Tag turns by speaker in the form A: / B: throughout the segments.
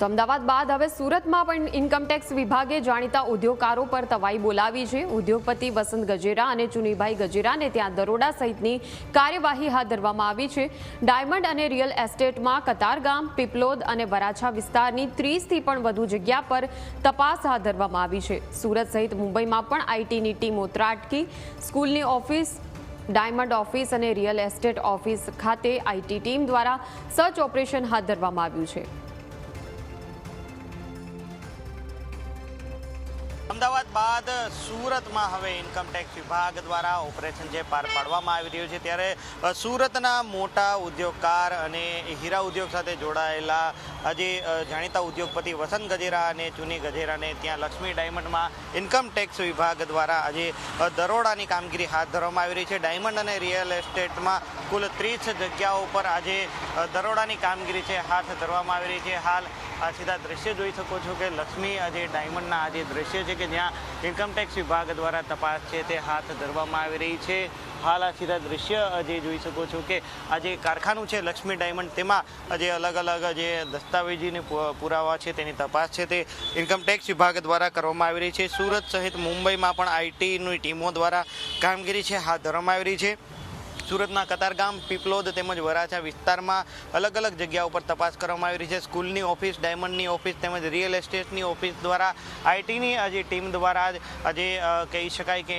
A: તો અમદાવાદ બાદ હવે સુરતમાં પણ ઇન્કમટેક્સ વિભાગે જાણીતા ઉદ્યોગકારો પર તવાઈ બોલાવી છે. ઉદ્યોગપતિ વસંત ગજેરા અને ચુનીભાઈ ગજેરાને ત્યાં દરોડા સહિતની કાર્યવાહી હાથ ધરવામાં આવી છે. ડાયમંડ અને રિયલ એસ્ટેટમાં કતારગામ, પીપલોદ અને વરાછા વિસ્તારની ત્રીસથી પણ વધુ જગ્યા પર તપાસ હાથ ધરવામાં આવી છે. સુરત સહિત મુંબઈમાં પણ આઈટીની ટીમો ત્રાટકી. સ્કૂલની ઓફિસ, ડાયમંડ ઓફિસ અને રિયલ એસ્ટેટ ઓફિસ ખાતે આઈટી ટીમ દ્વારા સર્ચ ઓપરેશન હાથ ધરવામાં આવ્યું છે.
B: અમદાવાદ બાદ સુરતમાં હવે ઇન્કમટેક્સ વિભાગ દ્વારા ઓપરેશન જે પાર પાડવામાં આવી રહ્યું છે, ત્યારે સુરતના મોટા ઉદ્યોગકાર અને હીરા ઉદ્યોગ સાથે જોડાયેલા આજે જાણીતા ઉદ્યોગપતિ વસંત ગજેરા અને ચુની ગજેરાને ત્યાં લક્ષ્મી ડાયમંડમાં ઇન્કમટેક્સ વિભાગ દ્વારા આજે દરોડાની કામગીરી હાથ ધરવામાં આવી રહી છે. ડાયમંડ અને રિયલ એસ્ટેટમાં કુલ ત્રીસ જગ્યાઓ પર આજે દરોડાની કામગીરી છે, હાથ ધરવામાં આવી રહી છે. હાલ આ સીધા દ્રશ્ય જોઈ શકો છો કે લક્ષ્મી આજે ડાયમંડના આ જે દ્રશ્ય છે કે જ્યાં ઇન્કમટેક્સ વિભાગ દ્વારા તપાસ છે તે હાથ ધરવામાં આવી રહી છે. હાલ આ સીધા દ્રશ્ય જે જોઈ શકો છો કે આ જે કારખાનું છે લક્ષ્મી ડાયમંડ, તેમાં જે અલગ અલગ જે દસ્તાવેજીને પુરાવા છે, તેની તપાસ છે, તે ઇન્કમટેક્સ વિભાગ દ્વારા કરવામાં આવી રહી છે. સુરત સહિત મુંબઈમાં પણ આઈટીની ટીમો દ્વારા કામગીરી છે, હાથ ધરવામાં આવી રહી છે. સુરતના કતારગામ પીપલોદ તેમજ વરાછા વિસ્તારમાં અલગ અલગ જગ્યા ઉપર તપાસ કરવામાં આવી રહી છે. સ્કૂલની ઓફિસ, ડાયમંડની ઓફિસ તેમજ રિયલ એસ્ટેટની ઓફિસ દ્વારા આઈટીની આજે ટીમ દ્વારા જ આજે કહી શકાય કે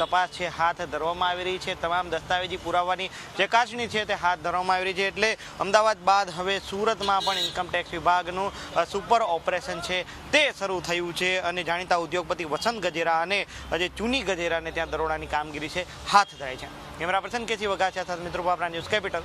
B: તપાસ છે, હાથ ધરવામાં આવી રહી છે. તમામ દસ્તાવેજી પુરાવાની ચકાસણી છે તે હાથ ધરવામાં આવી રહી છે. એટલે અમદાવાદ બાદ હવે સુરતમાં પણ ઇન્કમટેક્સ વિભાગનું સુપર ઓપરેશન છે તે શરૂ થયું છે અને જાણીતા ઉદ્યોગપતિ વસંત ગજેરા અને આજે ચુની ગજેરાને ત્યાં દરોડાની કામગીરી છે. હાથ ધરાય છે. કેમેરા પર્સન કેસી વઘાસિયા સાથે મિત્રો બાબરા ન્યૂઝ કેપિટલ.